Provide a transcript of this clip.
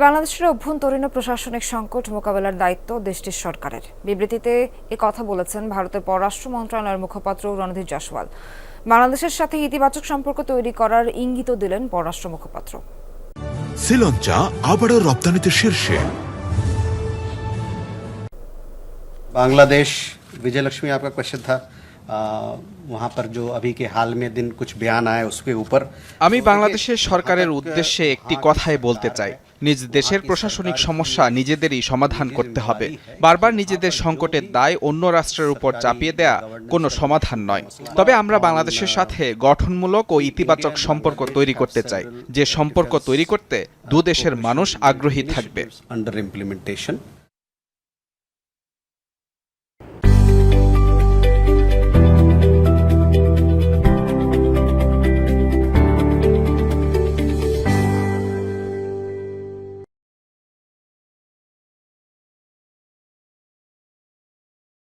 বাংলাদেশের অভ্যন্তরীণ ও প্রশাসনিক সংকট মোকাবেলার দায়িত্ব দেশটির সরকারের বিবৃতিতে এ কথা বলেছেন ভারতের পররাষ্ট্র মন্ত্রণালয়ের মুখপাত্র রণধীর জয়সওয়াল বাংলাদেশের সাথে ইতিবাচক সম্পর্ক তৈরি করার ইঙ্গিতও দিলেন পররাষ্ট্র মুখপাত্র শ্রীলঞ্চা আবারও রপ্তানিতে শীর্ষে बांग्लादेश विजय लक्ष्मी आपका क्वेश्चन था आ, वहाँ पर जो अभी के हाल में दिन कुछ बयान आए उसके ऊपर আমি বাংলাদেশের সরকারের উদ্দেশ্যে একটি কথাই বলতে চাই নিজ দেশের প্রশাসনিক সমস্যা নিজেদেরই সমাধান করতে হবে। বারবার নিজেদের সংকটের দায় অন্য রাষ্ট্রের উপর চাপিয়ে দেয়া কোনো সমাধান নয়। তবে আমরা বাংলাদেশের সাথে গঠনমূলক ও ইতিবাচক সম্পর্ক তৈরি করতে চাই। যে সম্পর্ক তৈরি করতে দু দেশের মানুষ আগ্রহী থাকবে।